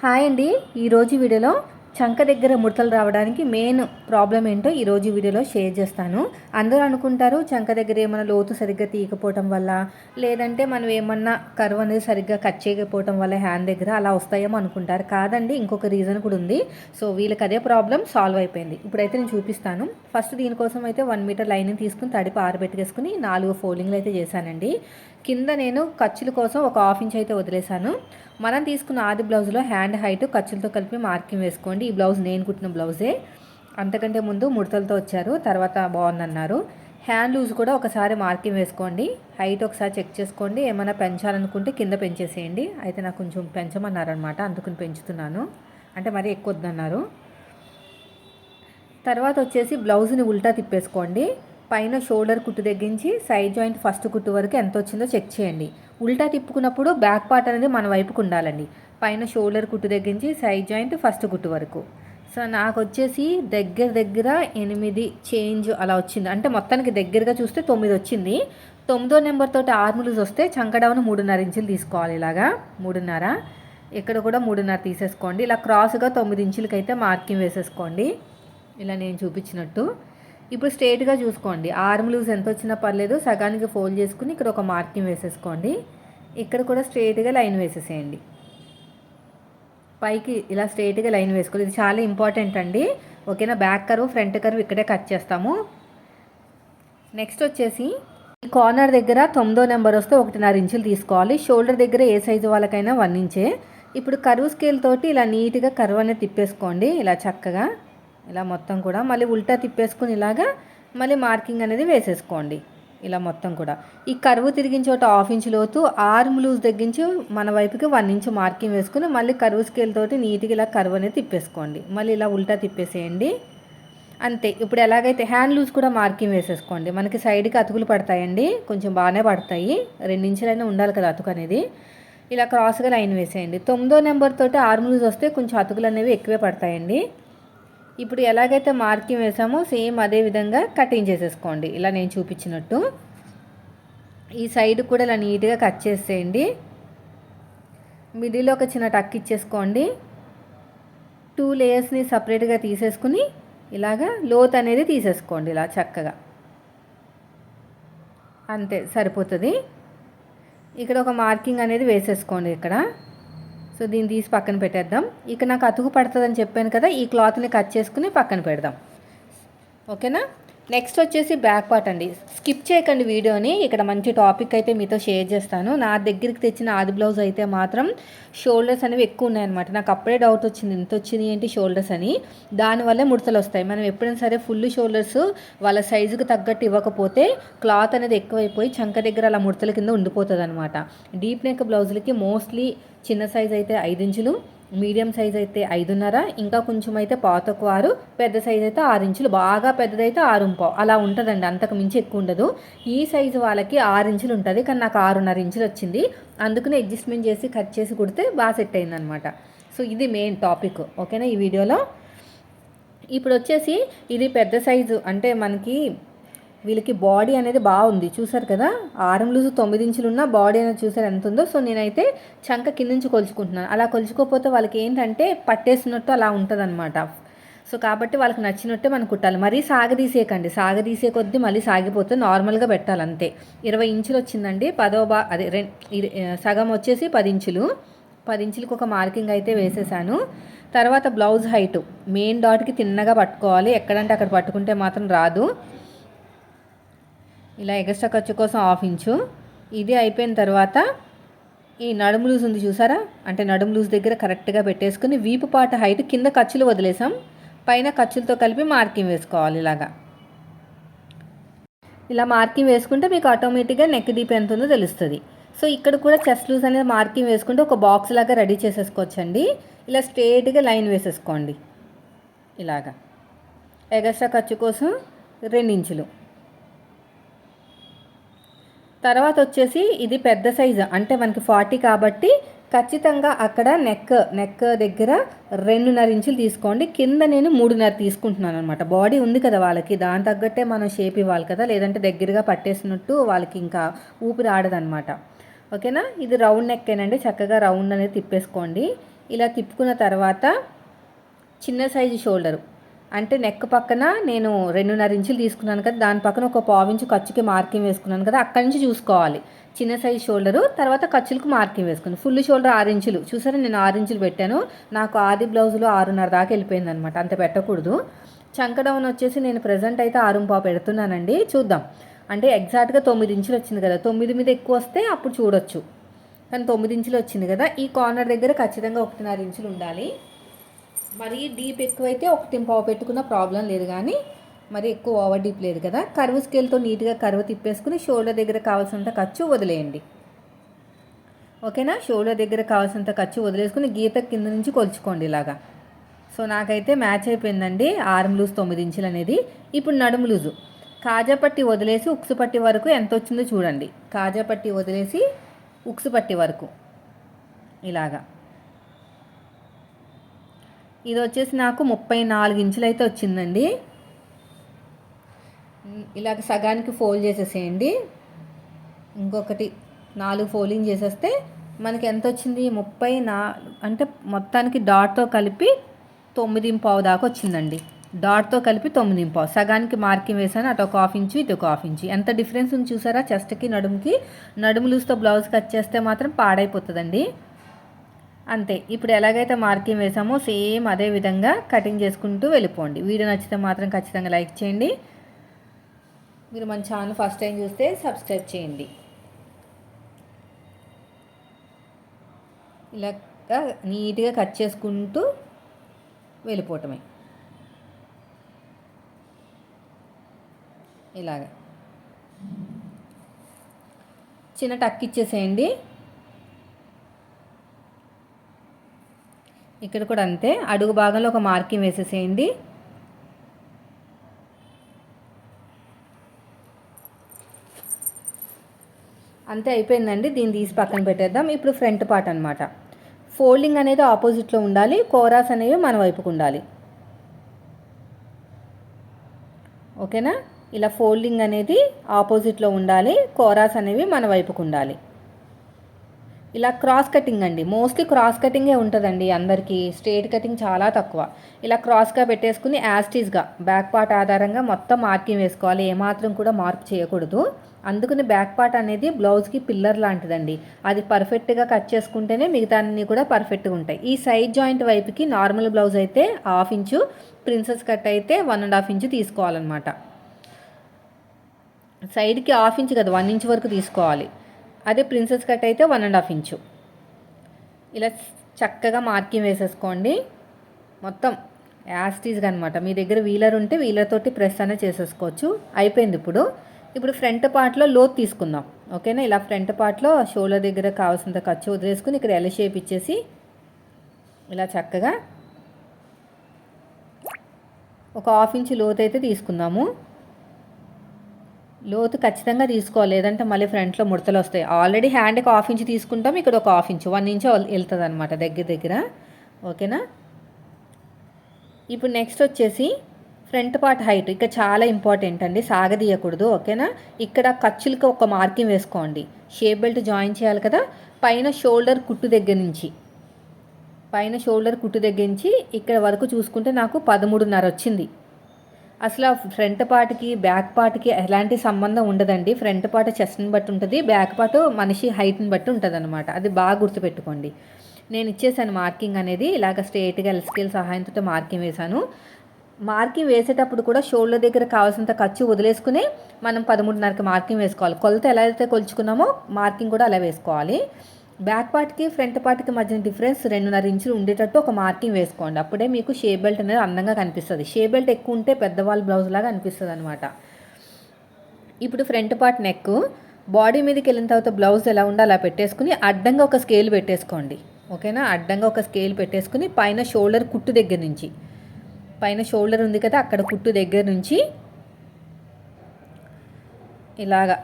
Hi అండి. ఈరోజు వీడియోలో చంక దగ్గర ముడతలు రావడానికి మెయిన్ ప్రాబ్లం ఏంటో ఈరోజు వీడియోలో షేర్ చేస్తాను. అందరూ అనుకుంటారు చంక దగ్గర ఏమైనా లోతు సరిగ్గా తీయకపోవటం వల్ల లేదంటే మనం ఏమన్నా కరువు అనేది సరిగ్గా కట్ చేయకపోవటం వల్ల హ్యాండ్ దగ్గర అలా వస్తాయేమో అనుకుంటారు. కాదండి ఇంకొక రీజన్ కూడా ఉంది. సో వీళ్ళకి అదే ప్రాబ్లం సాల్వ్ అయిపోయింది. ఇప్పుడైతే నేను చూపిస్తాను. ఫస్ట్ దీనికోసం అయితే వన్ మీటర్ లైన్ తీసుకుని తడిపి ఆరబెట్టుకేసుకుని నాలుగు ఫోల్డింగ్లు అయితే చేశానండి. కింద నేను ఖర్చుల కోసం ఒక హాఫ్ ఇంచ్ అయితే వదిలేశాను. మనం తీసుకున్న ఆది బ్లౌజ్లో హ్యాండ్ హైట్ ఖర్చులతో కలిపి మార్కింగ్ వేసుకోండి. ఈ బ్లౌజ్ నేను కుట్టిన బ్లౌజే. అంతకంటే ముందు ముడతలతో వచ్చారు. తర్వాత బాగుందన్నారు. హ్యాండ్ లూజ్ కూడా ఒకసారి మార్కింగ్ వేసుకోండి. హైట్ ఒకసారి చెక్ చేసుకోండి. ఏమైనా పెంచాలనుకుంటే కింద పెంచేసేయండి. అయితే నాకు కొంచెం పెంచమన్నారనమాట అందుకుని పెంచుతున్నాను. అంటే మరీ ఎక్కువ వద్దన్నారు. తర్వాత వచ్చేసి బ్లౌజ్ని ఉల్టా తిప్పేసుకోండి. పైన షోల్డర్ కుట్టు తగ్గించి సైడ్ జాయింట్ ఫస్ట్ కుట్టు వరకు ఎంత వచ్చిందో చెక్ చేయండి. ఉల్టా తిప్పుకున్నప్పుడు బ్యాక్ పార్ట్ అనేది మన వైపుకు ఉండాలండి. పైన షోల్డర్ కుట్టు తగ్గించి సైడ్ జాయింట్ ఫస్ట్ కుట్టు వరకు. సో నాకు వచ్చేసి దగ్గర దగ్గర ఎనిమిది చేంజ్ అలా వచ్చింది. అంటే మొత్తానికి దగ్గరగా చూస్తే తొమ్మిది వచ్చింది. తొమ్మిదో నెంబర్ తోటి వస్తే చంకడవను మూడున్నర ఇంచులు తీసుకోవాలి ఇలాగా. మూడున్నర. ఇక్కడ కూడా మూడున్నర తీసేసుకోండి. ఇలా క్రాస్గా తొమ్మిది ఇంచులకైతే మార్కింగ్ వేసేసుకోండి. ఇలా నేను చూపించినట్టు. ఇప్పుడు స్ట్రేట్గా చూసుకోండి. ఆర్మ్ లూజ్ ఎంత వచ్చినా పర్లేదు సగానికి ఫోల్డ్ చేసుకుని ఇక్కడ ఒక మార్కింగ్ వేసేసుకోండి. ఇక్కడ కూడా స్ట్రేట్గా లైన్ వేసేసేయండి. పైకి ఇలా స్ట్రేట్గా లైన్ వేసుకోవాలి. ఇది చాలా ఇంపార్టెంట్ అండి. ఓకేనా? బ్యాక్ కర్వ్ ఫ్రంట్ కర్వ్ ఇక్కడే కట్ చేస్తాము. నెక్స్ట్ వచ్చేసి ఈ కార్నర్ దగ్గర తొమ్మిదో నెంబర్ వస్తే ఒకటిన్నర ఇంచులు తీసుకోవాలి. షోల్డర్ దగ్గర ఏ సైజు వాళ్ళకైనా వన్ ఇంచే ఇప్పుడు కరువు స్కేల్ తోటి ఇలా నీట్గా కరువు అనేది తిప్పేసుకోండి. ఇలా చక్కగా. ఇలా మొత్తం కూడా మళ్ళీ ఉల్టా తిప్పేసుకుని ఇలాగా మళ్ళీ మార్కింగ్ అనేది వేసేసుకోండి. ఇలా మొత్తం కూడా. ఈ కరువు తిరిగిన చోట హాఫ్ ఇంచ్ లోతు ఆర్మ్ లూజ్ తగ్గించి మన వైపుకి వన్ ఇంచ్ మార్కింగ్ వేసుకుని మళ్ళీ కరువు స్కేల్ తోటి నీట్గా ఇలా కరువు అనేది తిప్పేసుకోండి. మళ్ళీ ఇలా ఉల్టా తిప్పేసేయండి. అంతే. ఇప్పుడు ఎలాగైతే హ్యాండ్ లూజ్ కూడా మార్కింగ్ వేసేసుకోండి. మనకి సైడ్కి అతుకులు పడతాయండి. కొంచెం బాగానే పడతాయి. రెండించులైనా ఉండాలి కదా అతుకు అనేది. ఇలా క్రాస్గా లైన్ వేసేయండి. తొమ్మిదో నెంబర్ తోటి ఆర్మ్ లూజ్ వస్తే కొంచెం అతుకులు అనేవి ఎక్కువే పడతాయండి. ఇప్పుడు ఎలాగైతే మార్కింగ్ వేసామో సేమ్ అదే విధంగా కటింగ్ చేసేసుకోండి. ఇలా నేను చూపించినట్టు. ఈ సైడ్ కూడా ఇలా నీట్గా కట్ చేసేయండి. మిడిల్లో ఒక చిన్న టక్ ఇచ్చేసుకోండి. టూ లేయర్స్ని సపరేట్గా తీసేసుకుని ఇలాగా లోత్ అనేది తీసేసుకోండి ఇలా చక్కగా. అంతే సరిపోతుంది. ఇక్కడ ఒక మార్కింగ్ అనేది వేసేసుకోండి ఇక్కడ. సో దీన్ని తీసి పక్కన పెట్టేద్దాం. ఇక నాకు అతుకు పడుతుందని చెప్పాను కదా ఈ క్లాత్ని కట్ చేసుకుని పక్కన పెడదాం. ఓకేనా? నెక్స్ట్ వచ్చేసి బ్యాక్ పార్ట్ అండి. స్కిప్ చేయకండి వీడియోని. ఇక్కడ మంచి టాపిక్ అయితే మీతో షేర్ చేస్తాను. నా దగ్గరికి తెచ్చిన ఆది బ్లౌజ్ అయితే మాత్రం షోల్డర్స్ అనేవి ఎక్కువ ఉన్నాయన్నమాట. నాకు అప్పుడే డౌట్ వచ్చింది. ఎంత వచ్చింది ఏంటి షోల్డర్స్ అని. దానివల్లే ముడతలు వస్తాయి. మనం ఎప్పుడైనా సరే ఫుల్ షోల్డర్స్ వాళ్ళ సైజుకి తగ్గట్టు ఇవ్వకపోతే క్లాత్ అనేది ఎక్కువైపోయి చంక దగ్గర అలా ముడతల కింద ఉండిపోతుంది అనమాట డీప్ నెక్ బ్లౌజులకి మోస్ట్లీ చిన్న సైజ్ అయితే ఐదు ఇంచులు మీడియం సైజ్ అయితే ఐదున్నర ఇంకా కొంచెం అయితే పాతకు ఆరు పెద్ద సైజ్ అయితే ఆరు ఇంచులు బాగా పెద్దదైతే ఆరు పావు అలా ఉంటుందండి అంతకు మించి ఎక్కువ ఉండదు. ఈ సైజు వాళ్ళకి ఆరు ఇంచులు ఉంటుంది కానీ నాకు ఆరున్నర ఇంచులు వచ్చింది. అందుకనే అడ్జస్ట్మెంట్ చేసి కట్ చేసి కుడితే బాగా సెట్ అయిందనమాట. సో ఇది మెయిన్ టాపిక్ ఓకేనా ఈ వీడియోలో? ఇప్పుడు వచ్చేసి ఇది పెద్ద సైజు అంటే మనకి వీళ్ళకి బాడీ అనేది బాగుంది. చూసారు కదా? ఆరం లూజు తొమ్మిది ఇంచులు ఉన్న బాడీ అనేది చూసారు ఎంత ఉందో? సో నేనైతే చంక కింద నుంచి కొలుచుకుంటున్నాను. అలా కొలుచుకోకపోతే వాళ్ళకి ఏంటంటే పట్టేసినట్టు అలా ఉంటుంది సో కాబట్టి వాళ్ళకి నచ్చినట్టే మనం కుట్టాలి. మరీ సాగదీసేయకండి. సాగదీసే కొద్దీ మళ్ళీ సాగిపోతే నార్మల్గా పెట్టాలి అంతే. ఇరవై ఇంచులు వచ్చిందండి. పదో బా అదే రె సగం వచ్చేసి పది ఇంచులు. పది ఇంచులకు ఒక మార్కింగ్ అయితే వేసేసాను. తర్వాత బ్లౌజ్ హైటు. మెయిన్ డాట్కి తిన్నగా పట్టుకోవాలి. ఎక్కడంటే అక్కడ పట్టుకుంటే మాత్రం రాదు. ఇలా ఎగస్ట్రా ఖర్చు కోసం హాఫ్ ఇంచు. ఇది అయిపోయిన తర్వాత ఈ నడుము లూజ్ ఉంది చూసారా? అంటే నడుము లూజ్ దగ్గర కరెక్ట్గా పెట్టేసుకుని వీపు పాట హైట్ కింద ఖర్చులు వదిలేసాం. పైన ఖర్చులతో కలిపి మార్కింగ్ వేసుకోవాలి ఇలాగా. ఇలా మార్కింగ్ వేసుకుంటే మీకు ఆటోమేటిక్గా నెక్ డీప్ ఎంత ఉందో తెలుస్తుంది. సో ఇక్కడ కూడా చెస్ట్ లూజ్ అనేది మార్కింగ్ వేసుకుంటే ఒక బాక్స్ లాగా రెడీ చేసేసుకోవచ్చండి. ఇలా స్ట్రేట్గా లైన్ వేసేసుకోండి. ఇలాగా. ఎగస్ట్రా ఖర్చు కోసం రెండించులు. తర్వాత వచ్చేసి ఇది పెద్ద సైజు అంటే మనకి ఫార్టీ కాబట్టి ఖచ్చితంగా అక్కడ నెక్ నెక్ దగ్గర రెండున్నర ఇంచులు తీసుకోండి. కింద నేను మూడున్నర తీసుకుంటున్నాను అనమాట బాడీ ఉంది కదా వాళ్ళకి దాని తగ్గట్టే మనం షేప్ ఇవ్వాలి కదా. లేదంటే దగ్గరగా పట్టేసినట్టు వాళ్ళకి ఇంకా ఊపిరి ఆడదనమాట ఓకేనా? ఇది రౌండ్ నెక్కేనండి. చక్కగా రౌండ్ అనేది తిప్పేసుకోండి. ఇలా తిప్పుకున్న తర్వాత చిన్న సైజు షోల్డరు. అంటే నెక్ పక్కన నేను రెండున్నర ఇంచులు తీసుకున్నాను కదా దాని పక్కన ఒక పావించు ఖర్చుకి మార్కింగ్ వేసుకున్నాను కదా అక్కడి నుంచి చూసుకోవాలి. చిన్న సైజు షోల్డరు తర్వాత ఖర్చులకు మార్కింగ్ వేసుకున్నాను. ఫుల్ షోల్డర్ ఆరు ఇంచులు. చూసారా నేను ఆరు ఇంచులు పెట్టాను. నాకు ఆది బ్లౌజ్లో ఆరున్నర దాకా వెళ్ళిపోయింది అనమాట అంత పెట్టకూడదు. చంక డౌన్ వచ్చేసి నేను ప్రజెంట్ అయితే ఆరుంపా పావు పెడుతున్నానండి. చూద్దాం. అంటే ఎగ్జాక్ట్గా తొమ్మిది ఇంచులు వచ్చింది కదా తొమ్మిది మీద ఎక్కువ వస్తే అప్పుడు చూడొచ్చు. కానీ తొమ్మిది ఇంచులు వచ్చింది కదా ఈ కార్నర్ దగ్గర ఖచ్చితంగా ఒకటిన్నర ఇంచులు ఉండాలి. మరీ డీప్ ఎక్కువైతే ఒకటి పావు పెట్టుకున్న ప్రాబ్లం లేదు కానీ మరి ఎక్కువ ఓవర్ డీప్ లేదు కదా. కరువు స్కేల్తో నీట్గా కరువు తిప్పేసుకుని షోల్డర్ దగ్గర కావాల్సినంత ఖర్చు వదిలేయండి. ఓకేనా? షోల్డర్ దగ్గర కావాల్సినంత ఖర్చు వదిలేసుకుని గీత కింద నుంచి కొలుచుకోండి ఇలాగా. సో నాకైతే మ్యాచ్ అయిపోయిందండి. ఆర్మ్ లూజ్ తొమ్మిది ఇంచులు అనేది. ఇప్పుడు నడుము లూజు. కాజా పట్టి వదిలేసి ఉక్సు పట్టి వరకు ఎంత వచ్చిందో చూడండి. కాజా పట్టి వదిలేసి ఉక్సు పట్టి వరకు. ఇలాగా. ఇది వచ్చేసి నాకు ముప్పై నాలుగు ఇంచులు అయితే వచ్చిందండి. ఇలాగ సగానికి ఫోల్డ్ చేసేసేయండి. ఇంకొకటి నాలుగు ఫోల్డింగ్ చేసేస్తే మనకి ఎంత వచ్చింది? ముప్పై నా అంటే మొత్తానికి డాట్తో కలిపి తొమ్మిది పావు దాకా వచ్చిందండి. డాట్తో కలిపి తొమ్మిది పావు. సగానికి మార్కింగ్ వేసాను. అటు ఒక హాఫ్ ఇంచు ఇటు ఒక హాఫ్ ఇంచు. ఎంత డిఫరెన్స్ ఉంది చూసారా? చెస్ట్కి నడుముకి. నడుము లూస్తో బ్లౌజ్ కట్ చేస్తే మాత్రం పాడైపోతుందండి. అంతే. ఇప్పుడు ఎలాగైతే మార్కింగ్ వేసామో సేమ్ అదే విధంగా కటింగ్ చేసుకుంటూ వెళ్ళిపోండి. వీడియో నచ్చితే మాత్రం ఖచ్చితంగా లైక్ చేయండి. మీరు మన ఛానల్ ఫస్ట్ టైం చూస్తే సబ్స్క్రైబ్ చేయండి. ఇలా నీట్గా కట్ చేసుకుంటూ వెళ్ళిపోవటమే. ఇలాగ. చిన్న టక్ ఇచ్చేసేయండి. ఇక్కడ కూడా అంతే. అడుగు భాగంలో ఒక మార్కింగ్ వేసేసేయండి. అంతే అయిపోయిందండి. దీన్ని తీసి పక్కన పెట్టేద్దాం. ఇప్పుడు ఫ్రంట్ పార్ట్ అనమాట ఫోల్డింగ్ అనేది ఆపోజిట్లో ఉండాలి. కోరాస్ అనేవి మన వైపుకు ఉండాలి. ఓకేనా? ఇలా ఫోల్డింగ్ అనేది ఆపోజిట్లో ఉండాలి. కోరాస్ అనేవి మన వైపుకు ఉండాలి. ఇలా క్రాస్ కటింగ్ అండి. మోస్ట్లీ క్రాస్ కటింగే ఉంటుందండి అందరికీ. స్ట్రేట్ కటింగ్ చాలా తక్కువ. ఇలా క్రాస్గా పెట్టేసుకుని యాస్టీస్గా బ్యాక్ పార్ట్ ఆధారంగా మొత్తం మార్కింగ్ వేసుకోవాలి. ఏమాత్రం కూడా మార్క్ చేయకూడదు. అందుకని బ్యాక్ పార్ట్ అనేది బ్లౌజ్కి పిల్లర్ లాంటిదండి. అది పర్ఫెక్ట్గా కట్ చేసుకుంటేనే మిగతా అన్నీ కూడా పర్ఫెక్ట్గా ఉంటాయి. ఈ సైడ్ జాయింట్ వైపుకి నార్మల్ బ్లౌజ్ అయితే హాఫ్ ఇంచు ప్రిన్సెస్ కట్ అయితే వన్ అండ్ హాఫ్ ఇంచు తీసుకోవాలన్నమాట. సైడ్కి హాఫ్ ఇంచ్ కదా వన్ ఇంచ్ వరకు తీసుకోవాలి. అదే ప్రిన్సెస్ కట్ అయితే వన్ అండ్ హాఫ్ ఇంచు ఇలా చక్కగా మార్కింగ్ వేసేసుకోండి. మొత్తం యాస్టీజ్గా అనమాట మీ దగ్గర వీలర్ ఉంటే వీలర్తోటి ప్రెస్ అనే చేసేసుకోవచ్చు. అయిపోయింది ఇప్పుడు. ఇప్పుడు ఫ్రంట్ పార్ట్లో లోత్ తీసుకుందాం. ఓకేనా ఇలా ఫ్రంట్ పార్ట్లో షోల దగ్గర కావాల్సినంత ఖర్చు వదిలేసుకుని ఇక్కడ ఎల్ షేప్ ఇచ్చేసి ఇలా చక్కగా ఒక హాఫ్ ఇంచ్ లోత్ అయితే తీసుకుందాము. లోతు ఖచ్చితంగా తీసుకోవాలి. లేదంటే మళ్ళీ ఫ్రంట్లో ముడతలు వస్తాయి. ఆల్రెడీ హ్యాండ్కి హాఫ్ ఇంచ్ తీసుకుంటాం. ఇక్కడ ఒక హాఫ్ ఇంచ్ వన్ ఇంచ్ వెళ్తుంది అనమాట దగ్గర దగ్గర. ఓకేనా? ఇప్పుడు నెక్స్ట్ వచ్చేసి ఫ్రంట్ పార్ట్ హైట్ ఇక్కడ చాలా ఇంపార్టెంట్ అండి. సాగదీయకూడదు. ఓకేనా? ఇక్కడ ఖర్చులకి ఒక మార్కింగ్ వేసుకోండి. షేప్ బెల్ట్ జాయిన్ చేయాలి కదా? పైన షోల్డర్ కుట్టు దగ్గర నుంచి. పైన షోల్డర్ కుట్టు దగ్గర నుంచి ఇక్కడ వరకు చూసుకుంటే నాకు పదమూడున్నర వచ్చింది. అసలు ఫ్రంట్ పార్ట్కి బ్యాక్ పార్ట్కి ఎలాంటి సంబంధం ఉండదండి. ఫ్రంట్ పార్ట్ చెస్ట్ని బట్టి ఉంటుంది బ్యాక్ పార్ట్ మనిషి హైట్ని బట్టి ఉంటుంది అనమాట అది బాగా గుర్తుపెట్టుకోండి. నేను ఇచ్చేసాను మార్కింగ్ అనేది ఇలాగ స్ట్రేట్గా ఎల్స్కేల్ సహాయంతో మార్కింగ్ వేశాను. మార్కింగ్ వేసేటప్పుడు కూడా షోల్డర్ దగ్గర కావాల్సినంత ఖర్చు వదిలేసుకుని మనం పదమూడున్నరకి మార్కింగ్ వేసుకోవాలి. కొలత ఎలా అయితే కొలుచుకున్నామో మార్కింగ్ కూడా అలా వేసుకోవాలి. బ్యాక్ పార్ట్కి ఫ్రంట్ పార్ట్కి మధ్యన డిఫరెన్స్ రెండున్నర ఇంచులు ఉండేటట్టు ఒక మార్కింగ్ వేసుకోండి. అప్పుడే మీకు షే బెల్ట్ అనేది అందంగా కనిపిస్తుంది. షే బెల్ట్ ఎక్కువ ఉంటే పెద్దవాళ్ళ బ్లౌజ్ లాగా అనిపిస్తుంది అనమాట ఇప్పుడు ఫ్రంట్ పార్ట్ నెక్ బాడీ మీదకి వెళ్ళిన తర్వాత బ్లౌజ్ ఎలా ఉందో అలా పెట్టేసుకుని అడ్డంగా ఒక స్కేల్ పెట్టేసుకోండి. ఓకేనా? అడ్డంగా ఒక స్కేల్ పెట్టేసుకుని పైన షోల్డర్ కుట్టు దగ్గర నుంచి. పైన షోల్డర్ ఉంది కదా అక్కడ కుట్టు దగ్గర నుంచి ఇలాగా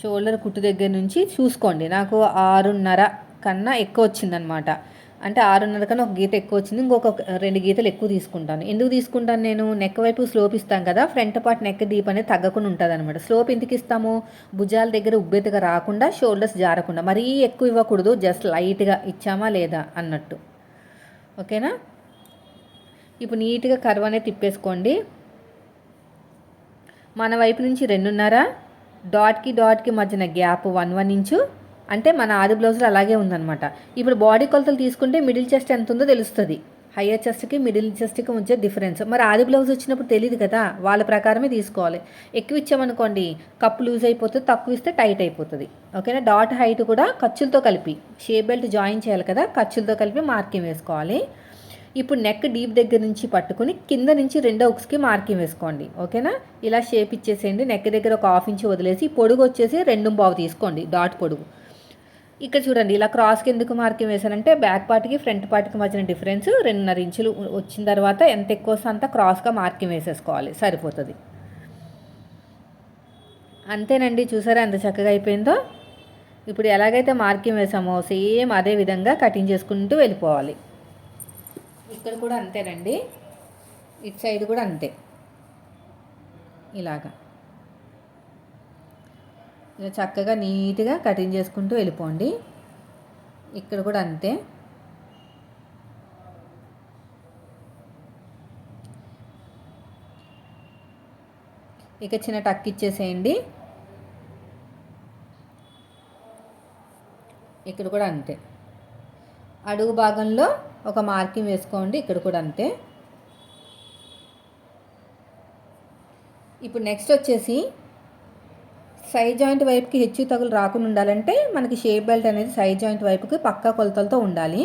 షోల్డర్ కుట్టు దగ్గర నుంచి చూసుకోండి. నాకు ఆరున్నర కన్నా ఎక్కువ వచ్చిందనమాట అంటే ఆరున్నర కన్నా ఒక గీత ఎక్కువ వచ్చింది. ఇంకొక రెండు గీతలు ఎక్కువ తీసుకుంటాను. ఎందుకు తీసుకుంటాను నేను? నెక్ వైపు స్లోప్ ఇస్తాను కదా ఫ్రంట్ పార్ట్ నెక్ డీప్ అనేది తగ్గకుండా ఉంటుంది అనమాట స్లోప్ ఎందుకు ఇస్తాము? భుజాల దగ్గర ఉబ్బెతగా రాకుండా షోల్డర్స్ జారకుండా. మరీ ఎక్కువ ఇవ్వకూడదు జస్ట్ లైట్గా ఇచ్చామా లేదా అన్నట్టు. ఓకేనా ఇప్పుడు నీట్గా కర్వ్ అనేది తిప్పేసుకోండి. మన వైపు నుంచి రెండున్నర డాట్కి డాట్కి మధ్యన గ్యాప్ వన్ వన్ ఇంచు. అంటే మన ఆది బ్లౌజులు అలాగే ఉందన్నమాట. ఇప్పుడు బాడీ కొలతలు తీసుకుంటే మిడిల్ చెస్ట్ ఎంత ఉందో తెలుస్తుంది. హయ్యర్ చెస్ట్కి మిడిల్ చెస్ట్కి ఉంచే డిఫరెన్స్. మరి ఆది బ్లౌజ్ వచ్చినప్పుడు తెలియదు కదా వాళ్ళ ప్రకారమే తీసుకోవాలి. ఎక్కువ ఇచ్చామనుకోండి కప్పు లూజ్ అయిపోతుంది తక్కువ ఇస్తే టైట్ అయిపోతుంది. ఓకేనా? డాట్ హైట్ కూడా ఖర్చులతో కలిపి. షేప్ బెల్ట్ జాయిన్ చేయాలి కదా ఖర్చులతో కలిపి మార్కింగ్ వేసుకోవాలి. ఇప్పుడు నెక్ డీప్ దగ్గర నుంచి పట్టుకుని కింద నుంచి రెండో ఉక్స్కి మార్కింగ్ వేసుకోండి. ఓకేనా? ఇలా షేప్ ఇచ్చేసేయండి. నెక్ దగ్గర ఒక హాఫ్ ఇంచ్ వదిలేసి పొడుగు వచ్చేసి రెండు బావు తీసుకోండి. డాట్ పొడుగు. ఇక్కడ చూడండి ఇలా క్రాస్కి ఎందుకు మార్కింగ్ వేసానంటే బ్యాక్ పార్ట్కి ఫ్రంట్ పార్ట్కి మధ్యన డిఫరెన్స్ రెండున్నర ఇంచులు వచ్చిన తర్వాత ఎంత ఎక్కువ అంత క్రాస్గా మార్కింగ్ వేసేసుకోవాలి. సరిపోతుంది. అంతేనండి. చూసారా ఎంత చక్కగా అయిపోయిందో? ఇప్పుడు ఎలాగైతే మార్కింగ్ వేసామో సేమ్ అదే విధంగా కటింగ్ చేసుకుంటూ వెళ్ళిపోవాలి. ఇక్కడ కూడా అంతేనండి ఇటు సైడ్ కూడా అంతే. ఇలాగా. ఇలా చక్కగా నీట్గా కటింగ్ చేసుకుంటూ వెళ్ళిపోండి. ఇక్కడ కూడా అంతే. ఇక చిన్న టక్ ఇచ్చేసేయండి. ఇక్కడ కూడా అంతే. అడుగు భాగంలో ఒక మార్కింగ్ వేసుకోండి ఇక్కడ కూడా అంతే. ఇప్పుడు నెక్స్ట్ వచ్చేసి సైడ్ జాయింట్ వైపుకి హెచ్చు తగులు రాకుండా ఉండాలంటే మనకి షేప్ బెల్ట్ అనేది సైడ్ జాయింట్ వైపుకి పక్కా కొలతలతో ఉండాలి.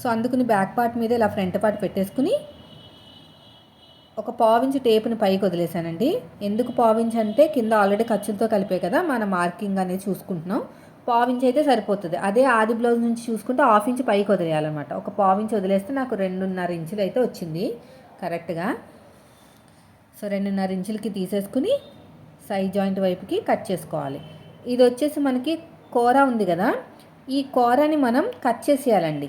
సో అందుకుని బ్యాక్ పార్ట్ మీద ఇలా ఫ్రంట్ పార్ట్ పెట్టేసుకుని ఒక పావించి టేపుని పైకి వదిలేసానండి. ఎందుకు పావించి అంటే కింద ఆల్రెడీ ఖర్చులతో కలిపే కదా మన మార్కింగ్ అనేది చూసుకుంటున్నాం. ఇంచ్ అయితే సరిపోతుంది. అదే ఆది బ్లౌజ్ నుంచి చూసుకుంటే హాఫ్ ఇంచ్ పైకి వదిలేయాలన్నమాట. ఒక ఇంచ్ వదిలేస్తే నాకు రెండున్నర ఇంచులు అయితే వచ్చింది. కరెక్ట్గా సో రెండున్నర ఇంచులకి తీసేసుకుని సైడ్ జాయింట్ వైపుకి కట్ చేసుకోవాలి. ఇది వచ్చేసి మనకి కూర ఉంది కదా? ఈ కూరని మనం కట్ చేసేయాలండి.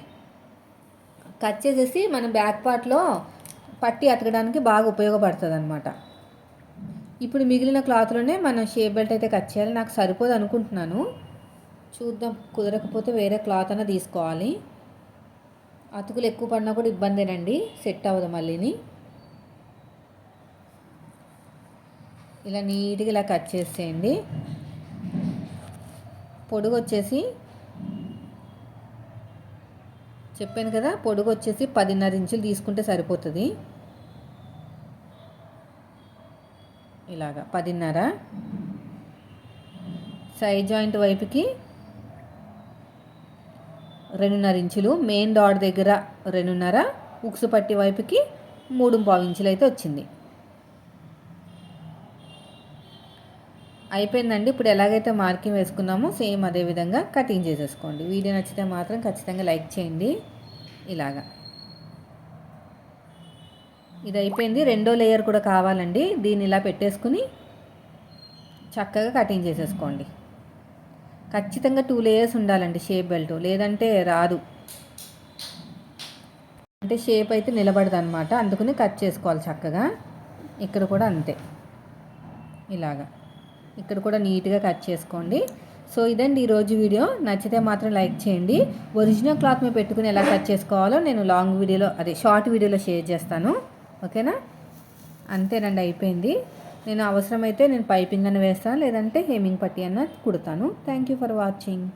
కట్ చేసేసి మన బ్యాక్ పార్ట్లో పట్టి అతకడానికి బాగా ఉపయోగపడుతుంది అనమాట ఇప్పుడు మిగిలిన క్లాత్లోనే మనం షేప్ బెల్ట్ అయితే కట్ చేయాలి. నాకు సరిపోదు అనుకుంటున్నాను. చూద్దాం. కుదరకపోతే వేరే క్లాత్ అన్న తీసుకోవాలి. అతుకులు ఎక్కువ పడినా కూడా ఇబ్బందేనండి. సెట్ అవ్వదు మళ్ళీని. ఇలా నీట్గా ఇలా కట్ చేసేయండి. పొడుగు వచ్చేసి చెప్పాను కదా పొడుగు వచ్చేసి పదిన్నర ఇంచులు తీసుకుంటే సరిపోతుంది. ఇలాగా పదిన్నర. సైడ్ జాయింట్ వైపుకి రెండున్నర ఇంచులు మెయిన్ డాట్ దగ్గర రెండున్నర ఉక్సు పట్టి వైపుకి మూడు పావు ఇంచులు అయితే వచ్చింది. అయిపోయిందండి. ఇప్పుడు ఎలాగైతే మార్కింగ్ వేసుకున్నామో సేమ్ అదే విధంగా కటింగ్ చేసేసుకోండి. వీడియో నచ్చితే మాత్రం ఖచ్చితంగా లైక్ చేయండి. ఇలాగా. ఇది అయిపోయింది. రెండో లేయర్ కూడా కావాలండి. దీన్ని ఇలా పెట్టేసుకుని చక్కగా కటింగ్ చేసేసుకోండి. ఖచ్చితంగా టూ లేయర్స్ ఉండాలండి షేప్ బెల్ట్ లేదంటే రాదు. అంటే షేప్ అయితే నిలబడదు అనమాట అందుకని కట్ చేసుకోవాలి చక్కగా. ఇక్కడ కూడా అంతే. ఇలాగా. ఇక్కడ కూడా నీట్గా కట్ చేసుకోండి. సో ఇదండి ఈరోజు వీడియో. నచ్చితే మాత్రం లైక్ చేయండి. ఒరిజినల్ క్లాత్ మీద పెట్టుకుని ఎలా కట్ చేసుకోవాలో నేను లాంగ్ వీడియోలో అదే షార్ట్ వీడియోలో షేర్ చేస్తాను. ఓకేనా? అంతేనండి అయిపోయింది. నేను అవసరమైతే నేను పైపింగ్ అని వేస్తాను లేదంటే హేమింగ్ పట్టి అన్న కుడతాను. Thank you for watching